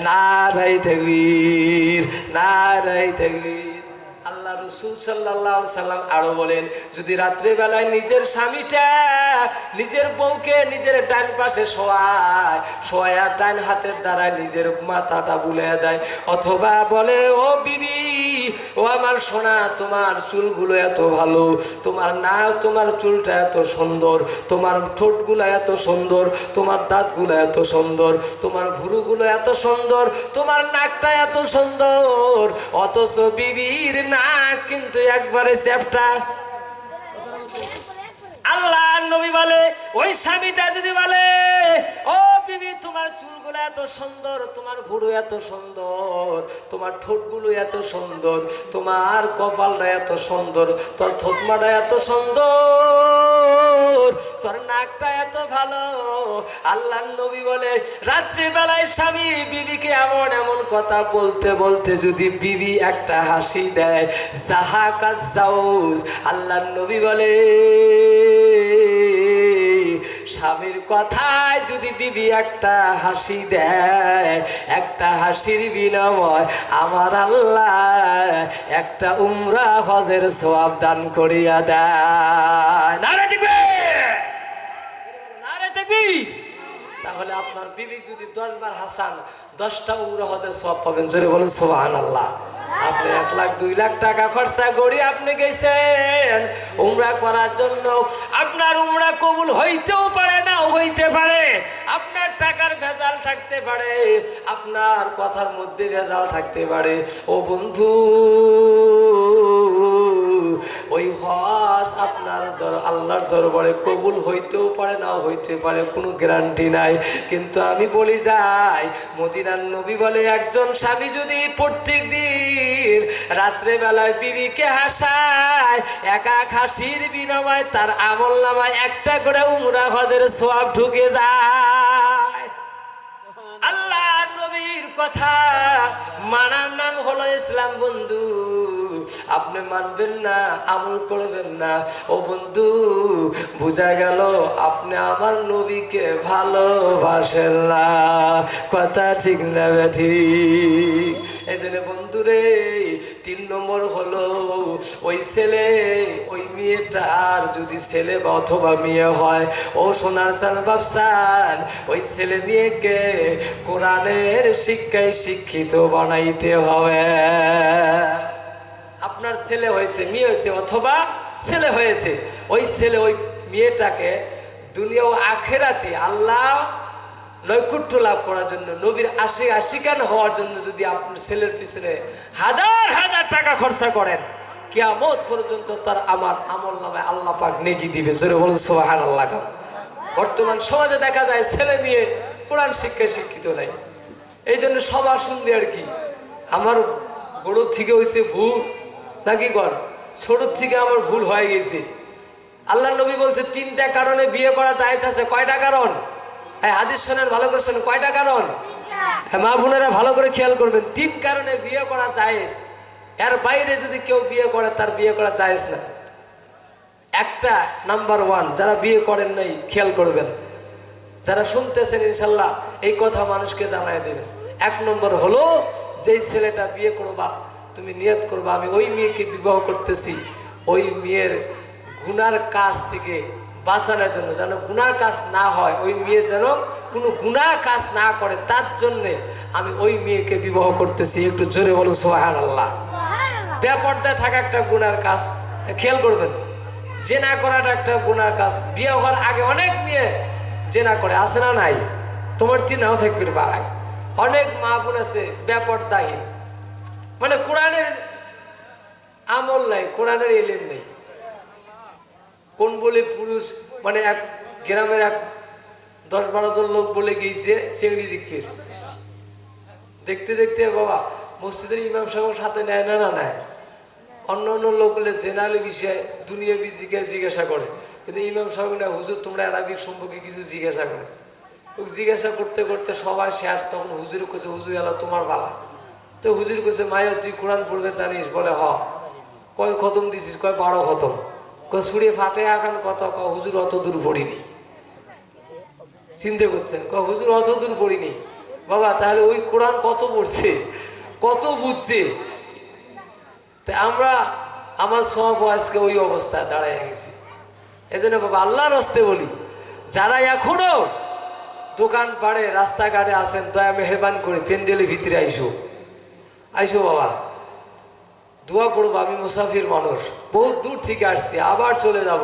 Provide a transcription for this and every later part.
নারাই থাকবীর নারাই থাকবীর আল্লাহ রসুল সাল্লাহ সাল্লাম আরও বলেন, যদি রাত্রেবেলায় নিজের স্বামীটা নিজের বউকে নিজের ডান পাশে শোয়ায়, শোয়া ডান হাতের দ্বারা নিজের মাথাটা বুলে দেয়, অথবা বলে, ও বিবি, ও আমার সোনা, তোমার চুলগুলো এত ভালো, তোমার না, তোমার চুলটা এত সুন্দর, তোমার ঠোঁটগুলো এত সুন্দর, তোমার দাঁতগুলো এত সুন্দর, তোমার ভুরুগুলো এত সুন্দর, তোমার নাকটা এত সুন্দর, অথচ বিবির নাক কিন্তু একবারে চ্যাপটা আল্লাহ নবী বলে, ওই স্বামীটা যদি বলে, ও বিবি, তোমার চুলগুলো এত সুন্দর, তোমার ভুরু এত সুন্দর, তোমার ঠোঁটগুলো এত সুন্দর, তোমার কপালটা এত সুন্দর, তোর থতমাটা এত সুন্দর, তোর নাকটা এত ভালো। আল্লাহ নবী বলে, রাত্রিবেলায় স্বামী বিবিকে এমন এমন কথা বলতে বলতে যদি বিবি একটা হাসি দেয়, যাহা কাজ যাউস আল্লাহ নবী বলে স্বামীর কথায় যদি বিবি একটা হাসি দেয়, একটা হাসির বিনিময় আমার আল্লাহ একটা উমরা হজের সোয়াব দান করিয়া দেয়। নারে দিবে নারে দেখবি তাহলে আপনার বিবি যদি দশ বার হাসান, দশটা উমরা হজের সব পাবেন। জোরে বলুন সোহান আল্লাহ আপনি এক লাখ, দুই লাখ টাকা খরচা করি আপনি গেছেন। উমরা করার জন্য আপনার উমরা কবুল হইতেও পারে না, হইতে পারে। আপনার টাকার ভেজাল থাকতে পারে, আপনার কথার মধ্যে ভেজাল থাকতে পারে। ও বন্ধু ওই হজ আপনার দর, আল্লাহর দরবারে কবুল হইতেও পারে না হইতে পারে, কোনো গ্যারান্টি নাই। কিন্তু আমি বলি যাই, মদিনার নবী বলে একজন স্বামী যদি প্রত্যেক দিন রাত্রেবেলায় বিবিকে হাসায়, একা হাসির বিনিময় তার আমল নামায় একটা করে উমরা হজের সোয়াব ঢুকে যায়। কথা। মানার নাম হলো ইসলাম বন্ধু। আপনি মানবেন না, আমল করবেন না। ও বন্ধু, বোঝা গেল আপনি আমার নবীকে ভালোবাসেন না। কথা ঠিক না ঠিক। এই জন্য বন্ধুরে তিন নম্বর হলো ওই ছেলে, ওই মেয়েটা আর যদি ছেলে বা অথবা মেয়ে হয়, ও সোনার চান বাপসান ওই ছেলে মেয়েকে কোরআনের শিক্ষায় শিক্ষিত বানাইতে হবে। আপনার ছেলে হয়েছে, মেয়ে হয়েছে অথবা ছেলে হয়েছে। ওই ছেলে ওই মেয়েটাকে দুনিয়া ও আখেরাতি আল্লাহ নৈকুট্য লাভ করার জন্য, নবীর আশি আশিকান হওয়ার জন্য যদি আপনার ছেলের পিছনে হাজার হাজার টাকা খরচা করেন, কিয়ামত পর্যন্ত তার আমার আমল নামে আল্লাহ পাক নেকি দিবে। জোরে বলুন সোহান আল্লাহ বর্তমান সমাজে দেখা যায় ছেলে মেয়ে কোরআন শিক্ষায় শিক্ষিত নাই। এই জন্য সবার শুনবে আর কি। আমার বড় থেকে হয়েছে ভুল নাকি কর ছোটোর থেকে আমার ভুল হয়ে গেছে। আল্লাহ নবী বলছে তিনটা কারণে বিয়ে করা যায় আছে। কয়টা কারণ? হ্যাঁ হাদিস শোনেন ভালো করে শোনেন। কয়টা কারণ? হ্যাঁ মা বোনেরা ভালো করে খেয়াল করবেন তিন কারণে বিয়ে করা জায়েজ। এর বাইরে যদি কেউ বিয়ে করে তার বিয়ে করা জায়েজ না। একটা নাম্বার ওয়ান যারা বিয়ে করেন নাই খেয়াল করবেন। যারা শুনতেছেন ইনশাল্লাহ এই কথা মানুষকে জানাই দেবেন। এক নম্বর হলো যেই ছেলেটা বিয়ে করবা তুমি নিয়ত করবা আমি ওই মেয়েকে বিবাহ করতেছি। ওই মেয়ের গুনার কাজ থেকে বাঁচানোর জন্য যেন গুনার কাজ না হয় ওই মেয়ে যেন কোনো গুনার কাজ না করে তার জন্যে আমি ওই মেয়েকে বিবাহ করতেছি। একটু জোরে বলুন সোহান আল্লাহ ব্যাপারটায় থাকা একটা গুনার কাজ খেয়াল করবেন জেনা করাটা একটা গুনার কাজ। বিয়ে হওয়ার আগে অনেক মেয়ে জেনা করে আসে না নাই? তোমার তিন নাও থাকবে ভাই। অনেক মা বোন আছে ব্যাপার দাহীন মানে কোরআনের আমল নাই, কোরআনের এলেম নেই। কোন বলে পুরুষ মানে এক গ্রামের এক দশ বারো জন লোক বলে গিয়েছে চেংড়ি দিকের দেখতে দেখতে বাবা, মসজিদের ইমাম সাহেব সাথে নেয় না না নেয়। অন্য অন্য লোক বলে জেনারেল বিষয়ে দুনিয়া বিজিকে জিজ্ঞাসা করে। কিন্তু ইমাম সাহেব না হুজুর, তোমরা আরবিক সম্পর্কে কিছু জিজ্ঞাসা করে। জিজ্ঞাসা করতে করতে সবাই শেষ, তখন হুজুর কাছে হুজুর আল্লাহ তোমার বালা। তো হুজুর কাছে মায়া, তুই কোরআন পড়বে জানিস? বলে, হ। কয়, খতম দিছিস? কয়, বারো খতম। কয়, সুরে ফাতে আকান কত ক, হুজুর অত দূর পড়িনি। চিন্তা করছেন? ক হুজুর অত দূর পড়িনি? বাবা, তাহলে ওই কোরআন কত পড়ছে? কত বুঝছে? তাই আমরা, আমার সব আজকে ওই অবস্থায় দাঁড়ায় গেছি। এই জন্য বাবা, আল্লাহর হস্তে বলি, যারা এখনও দোকান পাড়ে, রাস্তাঘাটে আসেন দয়া মেহরবান করে প্যান্ডেলের ভিতরে আইসো। আইসো বাবা, দোয়া করব আমি মুসাফির মানুষ। বহুত দূর থেকে আসছি, আবার চলে যাব,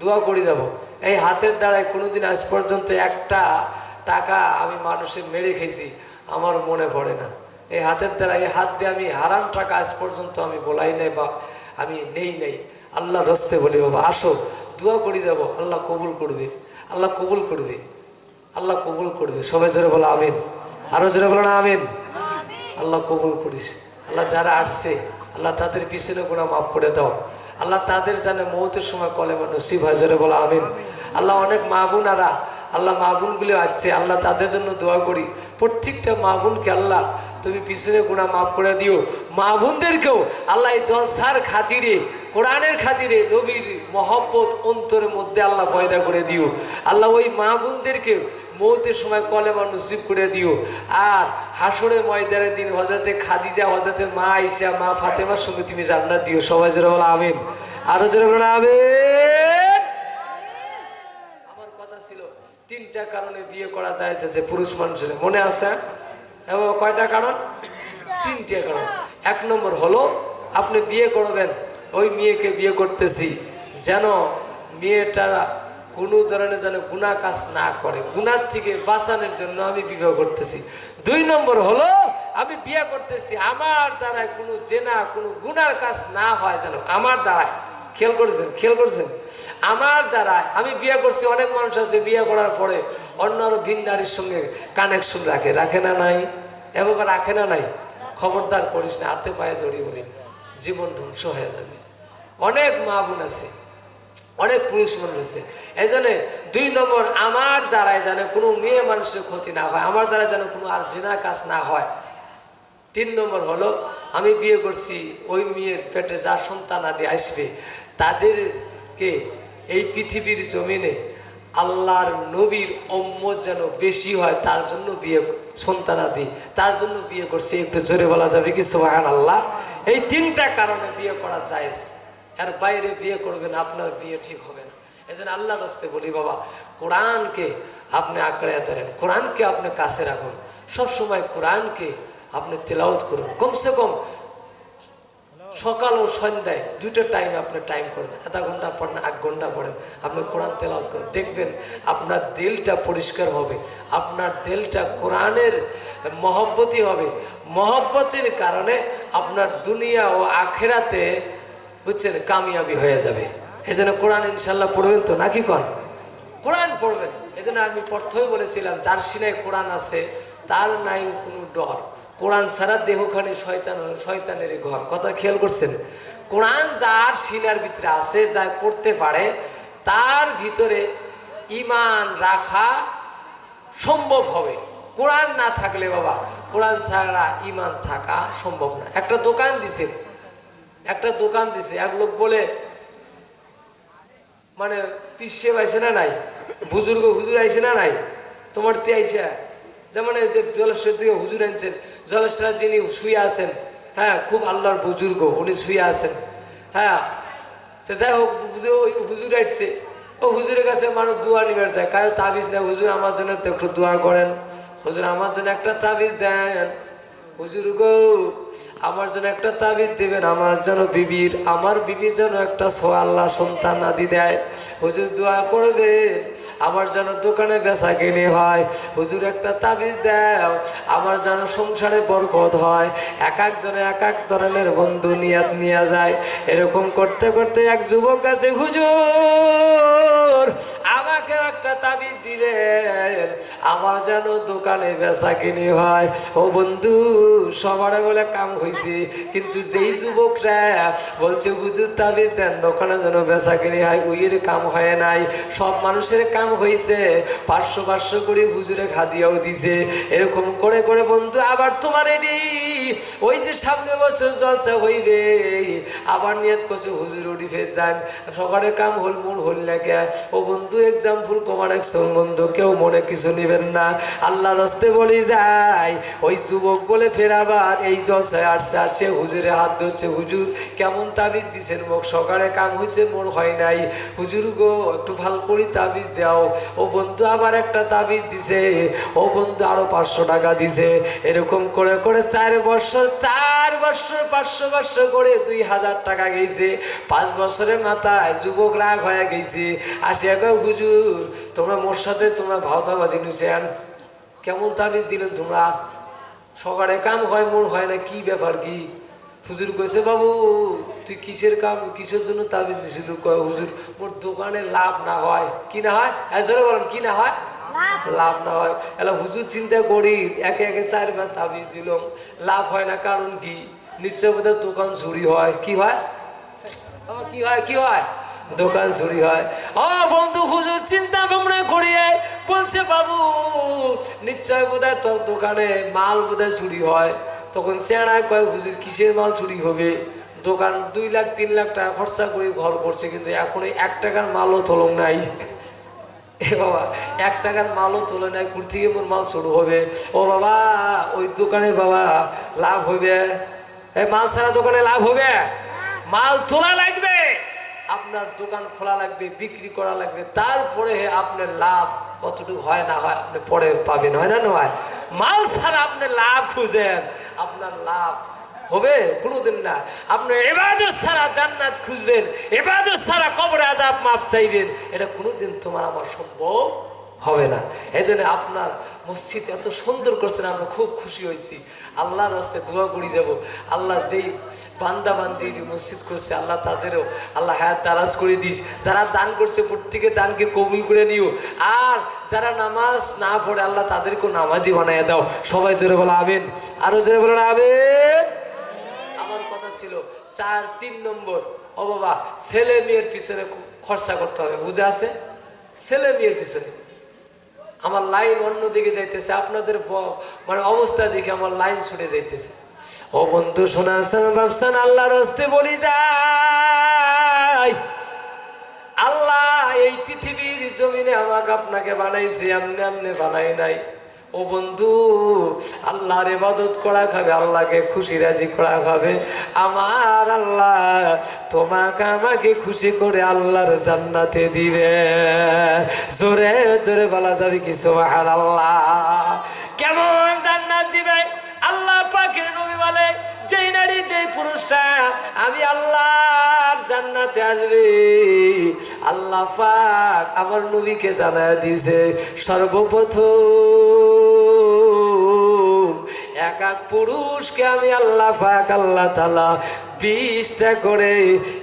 দোয়া করে যাব। এই হাতের দ্বারায় কোনোদিন আজ পর্যন্ত একটা টাকা আমি মানুষের মেরে খেয়েছি, আমার মনে পড়ে না। এই হাতের দ্বারা, এই হাত দিয়ে আমি হারাম টাকা আজ পর্যন্ত আমি বলাই নাই বা আমি নেই নেই। আল্লাহ রস্তে বলি, বাবা, আসো, দোয়া করে যাব, আল্লাহ কবুল করবে, আল্লাহ কবুল করবে। আল্লাহ কবুল করবে। সবাই জোরে বলো আমিন। আরও জোরে বলো না আমিন। আল্লাহ কবুল করিস। আল্লাহ যারা আসছে আল্লাহ তাদের পিছনে গুণা মাফ করে দাও। আল্লাহ তাদের জানে মৌতের সময় কলেমা নসিব হয় জোরে বলো আমিন। আল্লাহ অনেক মা বোনারা আল্লাহ মা বোনগুলি আসছে। আল্লাহ তাদের জন্য দোয়া করি। প্রত্যেকটা মা বোনকে আল্লাহ তুমি পিছনে গুণা মাফ করে দিও। মা বোনদেরকেও আল্লাহ জলসার খাতিরে, কোরআনের খাতিরে নবীর মহব্বত অন্তরের মধ্যে আল্লাহ পয়দা করে দিও। আল্লাহ ওই মা বোনদেরকে মৌতের সময় কলেমা নসিব করে দিও। আর হাসরে ময়দানের দিন হজরতে খাদিজা হজরতে মা আইসা মা ফাতেমার সঙ্গে তুমি জান্নাত দিও। সবাই জোরে বলো, আমিন। আরও জোরে বলো, আমিন। আমার কথা ছিল, তিনটা কারণে বিয়ে করা যায় যে পুরুষ মানুষের। মনে আছে? এবং কয়টা কারণ? তিনটে কারণ। এক নম্বর হলো, আপনি বিয়ে করবেন, ওই মেয়েকে বিয়ে করতেছি, যেন মেয়েটা কোনো ধরনের যেন গুণা কাজ না করে। গুণার থেকে বাঁচানোর জন্য আমি বিবাহ করতেছি। দুই নম্বর হলো, আমি বিয়ে করতেছি, আমার দ্বারায় কোনো জেনা, কোনো গুনার কাজ না হয় যেন, আমার দ্বারায় খেয়াল করেছেন? খেয়াল করেছেন? আমার দ্বারা আমি বিয়ে করছি, অনেক মানুষ আছে বিয়ে করার পরে অন্য ভিন নারীর সঙ্গে কানেকশন রাখে। রাখে না নাই? এবং রাখে না নাই? খবরদার করিস না, হাতে পায়ে দড়ি বলি জীবন ধ্বংস হয়ে যাবে। অনেক মা বোন আছে, অনেক পুরুষ মানুষ আছে এই দুই নম্বর, আমার দ্বারায় যেন কোনো মেয়ে মানুষের ক্ষতি না হয়, আমার দ্বারা যেন কোনো আর জেনা কাজ না হয়। তিন নম্বর হলো, আমি বিয়ে করছি, ওই মেয়ের পেটে যা সন্তান আদি আসবে, তাদেরকে এই পৃথিবীর জমিনে আল্লাহর নবীর অম্মত যেন বেশি হয়, তার জন্য বিয়ে সন্তান আদি। তার জন্য বিয়ে করছি, একটু জোরে বলা যাবে কি সোহান আল্লাহ এই তিনটা কারণে বিয়ে করা যায় এর বাইরে বিয়ে করবেন, আপনার বিয়ে ঠিক হবে না। এই জন্য আল্লাহর হস্তে বলি, বাবা, কোরআনকে আপনি আঁকড়ে ধরেন, কোরআনকে আপনি কাছে রাখুন। সবসময় কোরআনকে আপনি তেলাওত করুন। কমসে কম সকাল ও সন্ধ্যায় দুটো টাইম আপনি টাইম করেন। আধা ঘণ্টা পড়েন এক ঘণ্টা পড়েন। আপনি কোরআন তেলাওত করেন। দেখবেন আপনার দিলটা পরিষ্কার হবে। আপনার দিলটা কোরআনের মহব্বতই হবে। মহব্বতের কারণে আপনার দুনিয়া ও আখেরাতে, বুঝছেন, কামিয়াবি হয়ে যাবে। এই জন্য কোরআন ইনশাল্লাহ পড়বেন তো? নাকি কন? কোরআন পড়বেন। এই জন্য আমি প্রথমে বলেছিলাম যার সিনায় কোরআন আছে, তার নাই কোনো ডর। কোরআন ছাড়া দেহখানে শয়তান, শয়তানের ঘর। কথা খেয়াল করছেন? কোরআন যার সিনার ভিতরে আছে, যা পড়তে পারে, তার ভিতরে ইমান রাখা সম্ভব হবে। কোরআন না থাকলে বাবা, কোরআন ছাড়া ইমান থাকা সম্ভব না। একটা দোকান দিছে, একটা দোকান দিছে এক লোক বলে মানে পিসে পাইছে না নাই? বুজুর্গ, হুজুর আইসে না নাই? তোমার তে আইসে? যেমন এই যে জলেশ্বর থেকে হুজুর আনছেন জলেশ্বর যিনি শুয়ে আছেন হ্যাঁ খুব আল্লাহর বুজুর্গ, উনি শুয়ে আছেন হ্যাঁ। তো যাই হোক, হুজুর- আসছে। ও হুজুরের কাছে মানুষ দোয়া নিবার যায় কারও তাবিজ দেয় হুজুর আমার জন্য তো একটু দোয়া করেন। হুজুর আমার জন্য একটা তাবিজ দেন। হুজুর গো আমার জন্য একটা তাবিজ দেবেন, আমার যেন বিবির, আমার বিবির যেন একটা সো আল্লাহ সন্তান আদি দেয়। হুজুর দোয়া করবেন, আমার যেন দোকানে বেচা কিনে হয়। হুজুর একটা তাবিজ দেও, আমার যেন সংসারে বরকত হয়। এক একজনে এক এক ধরনের বন্ধু নিয়াত নিয়ে যায়। এরকম করতে করতে এক যুবক আছে, হুজুর, আমাকে একটা তাবিজ দিবেন, আমার যেন দোকানে বেচা কিনি হয়। ও বন্ধু, সবার বলে কাম হয়েছে কিন্তু যেই যুবকরা বলছে, হুজুর তাবিজ দেন দোকানে যেন বেচা কিনে হয়, উইয়ের কাম হয় নাই। সব মানুষের কাম হয়েছে পাঁচশো পাঁচশো করে হুজুরে খাদিয়াও দিছে। এরকম করে করে বন্ধু, আবার তোমার এটি ওই যে সামনে বছর জলসা হইবে, আবার নিয়ত করছে হুজুর উঠিফে যান। সকালের কাম হল মোর হল লাগে ও বন্ধু এক্সাম্পল কমার একশন বন্ধু, কেউ মনে কিছু নেবেন না। আল্লাহ রস্তে বলি যায়, ওই যুবক বলে ফের আবার এই জলসায় আসছে আসছে, হুজুরে হাত ধরছে, হুজুর কেমন তাবিজ দিছেন মোক সকালে কাম হয়েছে মোর হয় নাই। হুজুর গো, একটু ভালো করি তাবিজ দাও। ও বন্ধু, আবার একটা তাবিজ দিছে। ও বন্ধু, আরও পাঁচশো টাকা দিছে। এরকম করে করে চার বছর চার বছর, পাঁচশো বছর করে দুই হাজার টাকা গেছে পাঁচ বছরের মাথায় যুবক রাগ হয়ে গেছে আসিয়া কয়, হুজুর, তোমরা মোর সাথে, তোমরা ভাওতাবাজি নিছেন কেমন তাবিজ দিলেন তোমরা? সকালে কাম হয়, মোর হয় না, কি ব্যাপার কি? হুজুর কইছে, বাবু, তুই কিসের কাম, কিসের জন্য তাবিজ দিছিল? কয়, হুজুর, মোর দোকানে লাভ না হয়। কি না হয়? হ্যাঁ বলেন, কি না হয়? লাভ না হয়। এলা হুজুর চিন্তা করি, একে একে চারবার তাবিজ দিলাম। লাভ হয় না কারণ কি? নিশ্চয় বোধহয় দোকান চুরি হয়। কি হয়? কি হয়? কি হয়? দোকান চুরি হয়। ও বন্ধু হুজুর, চিন্তা ভাবনা করিয়ে বলছে, বাবু, নিশ্চয় বোধহয় তোর দোকানে মাল বোধহয় চুরি হয়। তখন চেঁড়ায় কয়, হুজুর, কিসের মাল চুরি হবে? দোকান দুই লাখ, তিন লাখ টাকা খরচা করে ঘর করছে, কিন্তু এখন এক টাকার মালও তলং নাই। এ বাবা, এক টাকার মালও তোলে নাই কুর থেকে মোর মাল শুরু হবে? ও বাবা, ওই দোকানে বাবা লাভ হবে। এ মাল ছাড়া দোকানে লাভ হবে? মাল তোলা লাগবে, আপনার দোকান খোলা লাগবে, বিক্রি করা লাগবে, তারপরে আপনার লাভ কতটুকু হয় না হয়, আপনি পরে পাবেন, হয় না নয়? মাল ছাড়া আপনি লাভ খুঁজেন, আপনার লাভ হবে কোনোদিন না। আপনি এবাদত ছাড়া জান্নাত খুঁজবেন এবাদত ছাড়া কবরে আজাব মাপ চাইবেন, এটা কোনোদিন তোমার আমার সম্ভব হবে না। এই জন্য আপনার মসজিদ এত সুন্দর করছেন আমরা খুব খুশি হয়েছি। আল্লাহর রাস্তায় দোয়া করি যাব। আল্লাহ যেই বান্দা বান্দি যে মসজিদ করছে, আল্লাহ তাদেরও, আল্লাহ হায়াত দারাজ করে দিস। যারা দান করছে, প্রত্যেকে দানকে কবুল করে নিও। আর যারা নামাজ না পড়ে, আল্লাহ তাদেরকেও নামাজি বানায় দাও। সবাই জোরে বলা আবেন আরও জোরে বলেন আবেন কথা ছিল, চার, তিন নম্বর, ও বাবা, ছেলে মেয়ের পিছনে খরচা করতে হবে, বুঝে আছে? ছেলে মেয়ের পিছনে। আমার লাইন অন্যদিকে যাইতেছে, আপনাদের মানে অবস্থা দেখে আমার লাইন ছুটে যাইতেছে। ও বন্ধু শোনাছেন ভাবছেন আল্লাহর হস্তে বলি যাই। আল্লাহ এই পৃথিবীর জমিনে আমাকে আপনাকে বানাইছে আমনে আমনে বানাই নাই। ও বন্ধু, আল্লাহর ইবাদত করা খাবে, আল্লাহকে খুশি রাজি করা খাবে। আমার আল্লাহ তোমাকে আমাকে খুশি করে আল্লাহর জান্নাতে দিবে। জোরে জোরে বলা যাবে কি সোহার আল্লাহ কেমন জান্নাত দিবে? আল্লাহ পাখির বলে, যেই নারী যেই পুরুষটা, আমি আল্লাহর জান্নাতে আসবে। আল্লাহ পাক আমার নবীকে জানায় দিছে সর্বপ্রথম এক এক পুরুষকে আমি আল্লাহ পাক, আল্লাহ তালা বিশটা করে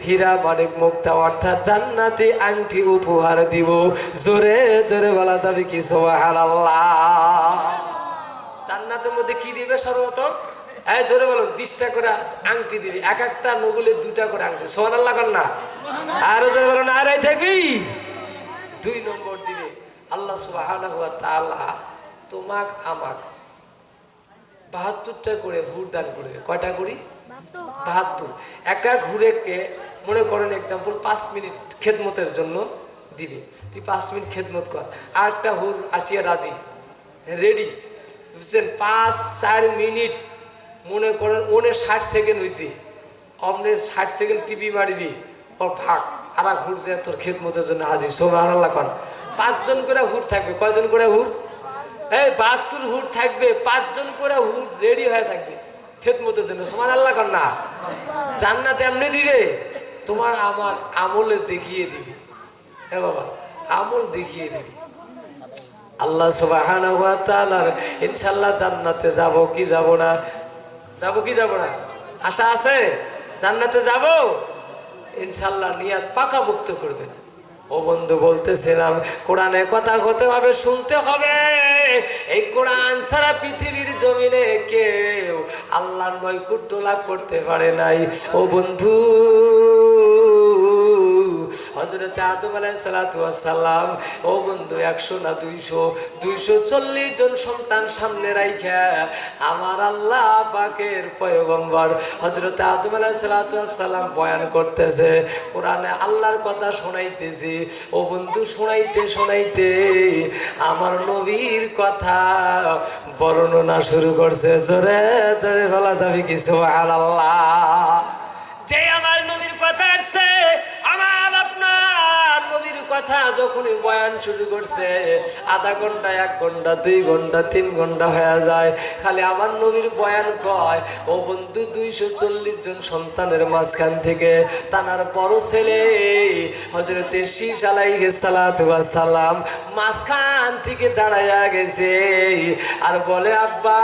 হীরা মানিক মুক্তা অর্থাৎ জান্নাতি আংটি উপহার দিব। জোরে জোরে বলা যাবে কি সোহার আল্লাহ জান্নাতের মধ্যে কি দিবে সর্বপ্রথম? এই জোরে বলুন, বিশটা করে আংটি দিবে। এক একটা নগুলে দুটা করে আংটি। সোহান আল্লাহ না। আরও জোরে বলুন, আর এই থাকবি দুই নম্বর দিবে। আল্লাহ সুবাহ তোমাক, আমাক বাহাত্তরটা করে হুর দান করবে কয়টা করি বাহাত্তর। একা ঘুরেকে মনে করেন এক্সাম্পল পাঁচ মিনিট খেদমতের জন্য দিবে। তুই পাঁচ মিনিট খেদমত কর। আর একটা হুর আসিয়া রাজি। রেডি বুঝছেন? পাঁচ, চার মিনিট মনে করেন ওনে ষাট সেকেন্ড হয়েছে অমনে ষাট সেকেন্ড টিভি মারিবি ওর ভাগ, আর এক হুর যে তোর খেদমতের জন্য আজি সোমান আল্লাহ খান পাঁচজন করে হুর থাকবে। কয়জন করে হুর এই বাহাত্তর হুট থাকবে। পাঁচজন করে হুট রেডি হয়ে থাকবে। খেদমতের জন্য। সমান আল্লাহ কর না? জান্নাত এমনি দিবে? তোমার আমার আমলে দেখিয়ে দিবে। হ্যাঁ বাবা, আমল দেখিয়ে দিবে। আল্লাহ তাআলার, ইনশাআল্লাহ জান্নাতে যাব কি যাব না? যাব কি যাব না? আশা আছে? জান্নাতে যাব? ইনশাল্লাহ নিয়াত পাকাভুক্ত করবেন। ও বন্ধু, বলতেছিলাম, কোরআনে কথা হতে হবে, শুনতে হবে। এই কোরআন সারা পৃথিবীর জমিনে কেউ আল্লাহ নৈকুট্য লাভ করতে পারে নাই। ও বন্ধু হজরতে আদম আলাই সালাম, ও বন্ধু, একশো না দুইশো? দুইশো চল্লিশ জন সন্তান সামনে রাইখা। আমার আল্লাহ পাকের পয়গম্বর। হজরতে আদম আলাই সালাম বয়ান করতেছে, কোরআনে আল্লাহর কথা শোনাইতেছি। ও বন্ধু, শোনাইতে শোনাইতে আমার নবীর কথা বর্ণনা শুরু করছে। জোরে জোরে বলা যাবে কিছু আল্লাহ যে আমার নবীর কথা আসছে, আমার আপনার নবীর কথা যখনই বয়ান শুরু করছে, আধা ঘণ্টা, এক ঘণ্টা, দুই ঘণ্টা, তিন ঘণ্টা হয়ে যায়। খালি আমার নবীর বয়ান কয়, ও বন্ধু, দুইশো চল্লিশ জন সন্তানের মাঝখান থেকে তানার বড় ছেলে হজরতে শীষ আলাইহে সালাম মাঝখান থেকে দাঁড়াইয়া গেছে। আর বলে, আব্বা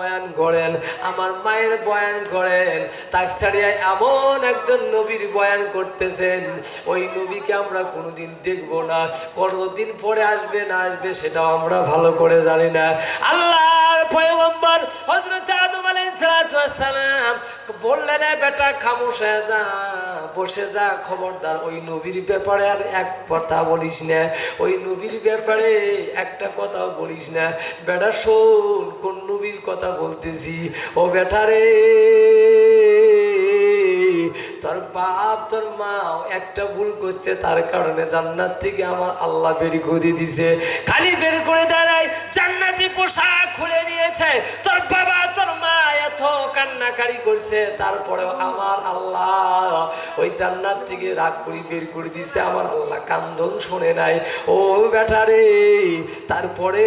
বয়ান গড়েন আমার মায়ের বয়ান গড়েন তাক ছাড়িয়ে এমন একজন নবীর বয়ান করতেছেন, ওই নবীকে আমরা কোনোদিন দেখব না, কতদিন পরে আসবে না আসবে সেটাও আমরা ভালো করে জানি না। আল্লাহর পয়গম্বর হযরত আদম আলাইহিস সালাম বললেন বেটা, খামোশ যা, বসে যা, খবরদার। ওই নবীর ব্যাপারে আর এক কথা বলিস না, ওই নবীর ব্যাপারে একটা কথাও বলিস না। বেটা, শোন, কোন নবীর কথা বলতেছি ও বেটা রে। তোর বাপ, তোর মা একটা ভুল করছে, তার কারণে জান্নাত থেকে আমার আল্লাহ বের করে দিছে। খালি বের করে দাঁড়ায় জান্নাতি পোশাক খুলে নিয়েছে তোর বাবা, তোর মা এত কান্নাকারি করছে, তারপরেও আমার আল্লাহ ওই জান্নাত থেকে রাগ করে বের করে দিছে। আমার আল্লাহ কান্দন শোনে নাই। ও বেটারে তারপরে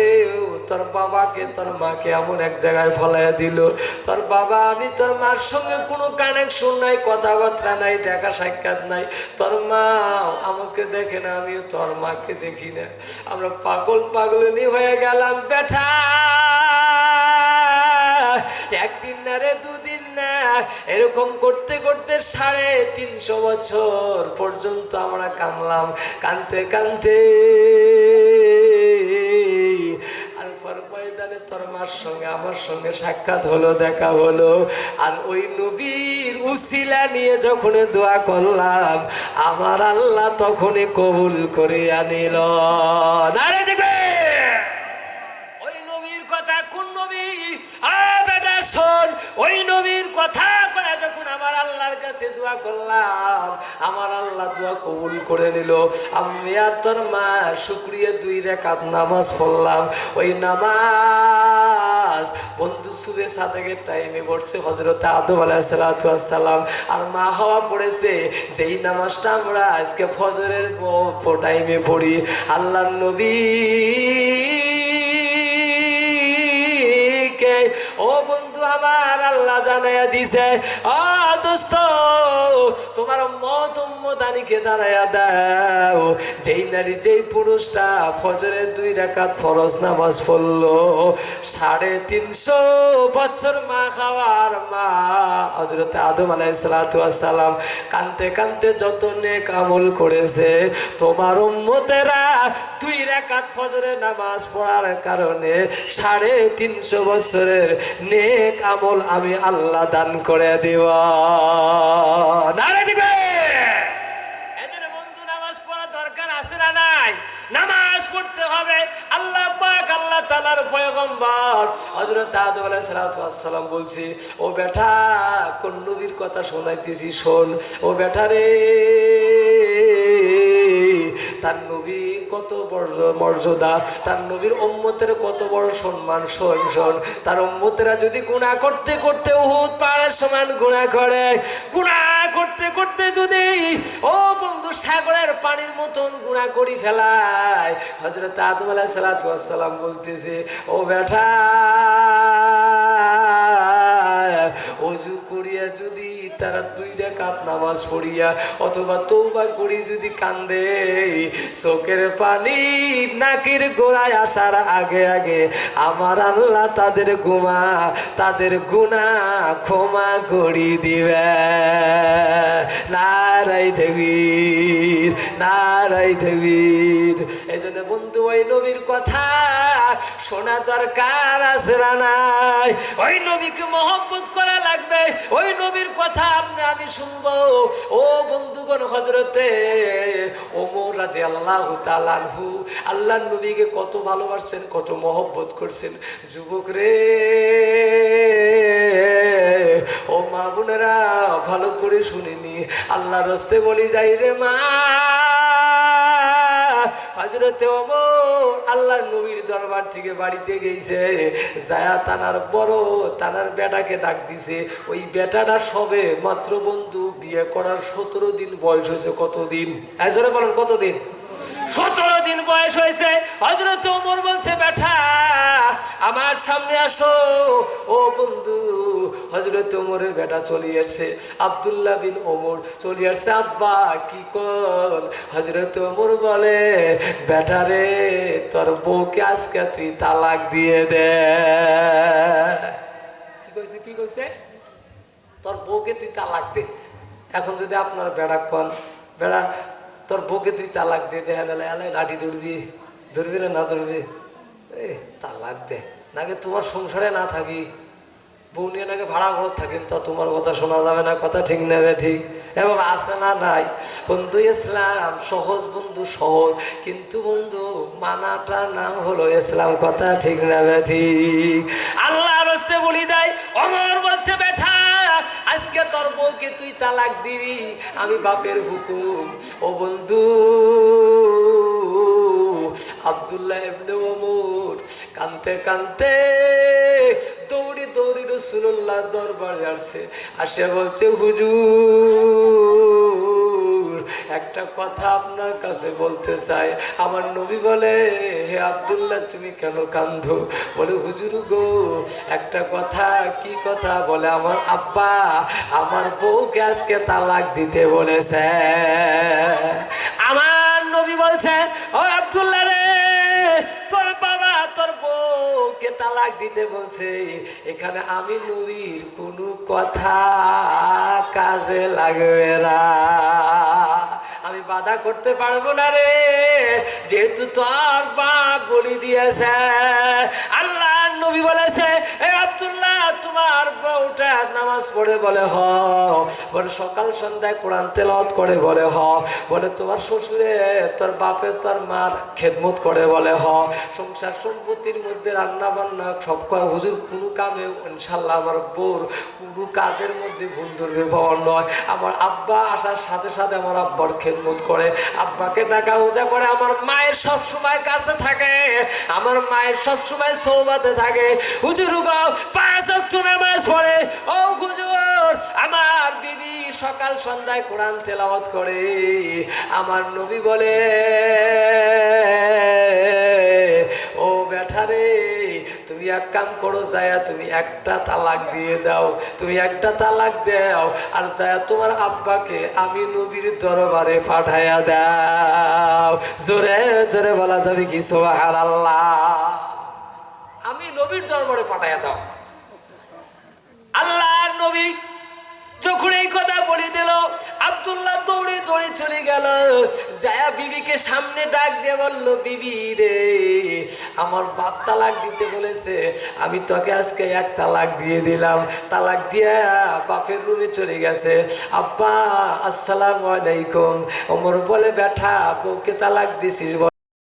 তোর বাবাকে, তোর মাকে এমন এক জায়গায় ফলাইয়া দিল। তোর বাবা, আমি তোর মার সঙ্গে কোনো কানেকশন নাই কথাবার্তা নাই, দেখা সাক্ষাৎ নাই। তোর মা আমাকে দেখে না, আমিও তোর মাকে দেখি না। আমরা পাগল পাগলনি হয়ে গেলাম বেঠা একদিন না রে, দুদিন না, এরকম করতে করতে সাড়ে তিনশো বছর পর্যন্ত আমরা কানলাম কানতে কানতে ময়দানে তোর মার সঙ্গে, আমার সঙ্গে সাক্ষাৎ হলো, দেখা হলো। আর ওই নবীর উসিলা নিয়ে যখন দোয়া করলাম, আমার আল্লাহ তখনই কবুল করে আনিল। নারে দেখবে ওই নবীর কথা, কোন নবী? আ বেটা শোন, ওই নবীর কথা যখন আমার আল্লাহর কাছে দোয়া করলাম, আমার আল্লাহ দোয়া কবুল করে নিল। আমি আর তোর মা, শুক্রিয়া, দুই রেখাত নামাজ পড়লাম। ওই নামাজ বন্ধু সুবে সাদেকের টাইমে পড়ছে হজরত আদম আলাহিসাল্লাম আর মা হওয়া পড়েছে, যেই নামাজটা আমরা আজকে ফজরের টাইমে পড়ি। আল্লাহ নবী ও বন্ধু আমার আল্লাহ জানাইয়া দিছে তোমার মত উম্মদানিকে জানাইয়া দাও, যেই নারী, যেই পুরুষটা ফজরের দুই রাকাত ফরজ নামাজ পড়ল, সাড়ে তিনশো বছর মা খাওয়ার মা হজরত আদম আলাইসালাম কানতে কানতে যত নেক আমল করেছে, তোমার উম্মতেরা দুই রাকাত ফজরে নামাজ পড়ার কারণে সাড়ে তিনশো বছরের নেক আমল আমি আল্লাহ দান করে দিব। দিবে বন্ধু, নামাজ পড়া দরকার আছে না নাই? নামাজ পড়তে হবে। আল্লাহ পাক, আল্লাহ তালার হজরত সালাম বলছি, ও বেটা, কোন নবীর কথা শোনাইতেছি শোন। ও বেটা রে, তার নবীর কত বড় মর্যাদা। তার নবীর উম্মতের কত বড় সম্মান, শোন তার উম্মতেরা যদি গুণা করতে করতে উহুদ পাহাড়ের সমান গুণা করে, গুণা করতে করতে যদি, ও বন্ধু, সাগরের পানির মতন গুণা করি ফেলায় হজরত আদম আলাহ সালাম বলতেছে, ও বেটা, অজু করিয়া যদি তারা দুই রেখাত নামাজ পড়িয়া, অথবা তৌবা করি যদি কান্দে, চোখের পানি নাকের গোড়ায় আসার আগে আগে আমার আল্লাহ তাদের গুমা, তাদের গুণা ক্ষমা করি দিবে। নারাই দেবীর নারাই দেবীর। এই জন্য বন্ধু ওই নবীর কথা শোনা দরকার আছে নাই? ওই নবীকে মহব্বত করা লাগবে। ওই নবীর কথা আপনি, আমি শুনব। ও বন্ধুগণ হজরতে ওমর রাজে আল্লাহ তালানহু আল্লাহ নবীকে কত ভালোবাসছেন, কত মহব্বত করছেন। যুবক রে, ও মা বোনেরা, ভালো করে শুনিনি। আল্লাহ রস্তে বলি, যাই রে মা হজরতে অমর আল্লাহ নবীর দরবার থেকে বাড়িতে গেছে যায়া তানার বড় তানার বেটাকে ডাক দিছে, ওই বেটাটা সবে মাত্র বন্ধু বিয়ে করার সতেরো দিন বয়স হয়েছে, কতদিন? এজরে বলেন, কতদিন? সতেরো দিন বয়স হয়েছে হজরত ওমর বলছে, বেটা, আমার সামনে আসো, ও বন্ধু হজরত ওমরের বেটা চলে আসছে, আবদুল্লাহ বিন ওমর চলে আসছে, আব্বা কি কর হজরত ওমর বলে, বেটা রে, তোর বউকে আজকে তুই তালাক দিয়ে দে। কি কইছে কি কইছে? তোর বউকে তুই তালাক দে। এখন যদি আপনার বেড়া কন বেড়া তোর বউকে তুই তালাক দে, দেখা গেলে এলাই লাঠি ধরবি ধরবি না না ধরবি? এ তালাক দে, নাকি তোমার সংসারে না থাকি? বউ নিয়ে নাকি ভাড়া ঘর থাকেন তো তোমার কথা শোনা যাবে না, কথা ঠিক নেবে ঠিক। এবং আছে না নাই? বন্ধু ইসলাম, সহজ বন্ধু সহজ, কিন্তু বন্ধু মানাটার নাম হলো ইসলাম, কথা ঠিক নেবে ঠিক। আল্লাহ রস্তে বলি যাই, অমর বলছে, বেঠা, আজকে তোর বউকে তুই তালাক দিবি, আমি বাপের হুকুম। ও বন্ধু আবদুল্লাহ কানতে কানতে দৌড়ি দৌড়ি রসুল্লাহ বলছে, হুজুর, একটা কথা আপনার কাছে বলতে চাই। আমার নবী বলে, হে আবদুল্লাহ, তুমি কেন কান্ধো বলে, হুজুর গো, একটা কথা, কি কথা? বলে, আমার আব্বা আমার বউকে আজকে তালাক দিতে বলেছে। আমার নবী বলছে ও আবদুল্লাহ রে, তোর বাবা তোর বউকে তালাক দিতে বলছে। এখানে আমি নবীর কোনো কথা কাজে লাগবে না। আমি বাধা করতে পারব না রে। যেহেতু তোর বাপ বলি দিয়েছে, আল্লাহ নবী বলেছে, এ সংসার সম্পত্তির মধ্যে রান্না বান্না সব হুজুর, কোনো কামে ইনশাল্লাহ আমার বউর কোনো কাজের মধ্যে ভুল ধরবে পাওয়ার নয়। আমার আব্বা আসার সাথে সাথে আমার আব্বার খেদমত করে, আব্বাকে ডাকা ওজা করে, আমার মায়ের সব সময় কাছে থাকে, আমার মায়ের সব সময় সৌবাতে থাকে। হুজুর পাঁচ অক্ট নামাজ পড়ে। ও হুজুর, আমার বিবি সকাল সন্ধ্যায় কোরআন তেলাওয়াত করে। আমার নবী বলে, ও বেঠারে তুমি এক কাম করো, যায়া তুমি একটা তালাক দিয়ে দাও, তুমি একটা তালাক দাও, আর যায়া তোমার আব্বাকে আমি নবীর দরবারে পাঠাইয়া দাও। জোরে জোরে বলা যাবে কি সোহার আল্লাহ আমি নবীর দরবারে পাঠাইয়া দাও। আল্লাহর নবী যখন এই কথা বলে দিল, আব্দুল্লাহ দৌড়ে দৌড়ে চলে গেল। জায়া বিবিকে সামনে ডাক দিয়ে বলল, বিবি রে, আমার বাপ তালাক দিতে বলেছে। আমি তোকে আজকে এক তালাক দিয়ে দিলাম। তালাক দিয়া বাপের রুমে চলে গেছে। আব্বা, আসসালামু আলাইকুম। ওমর বলে ব্যাঠা বউকে তালাক দিছিস।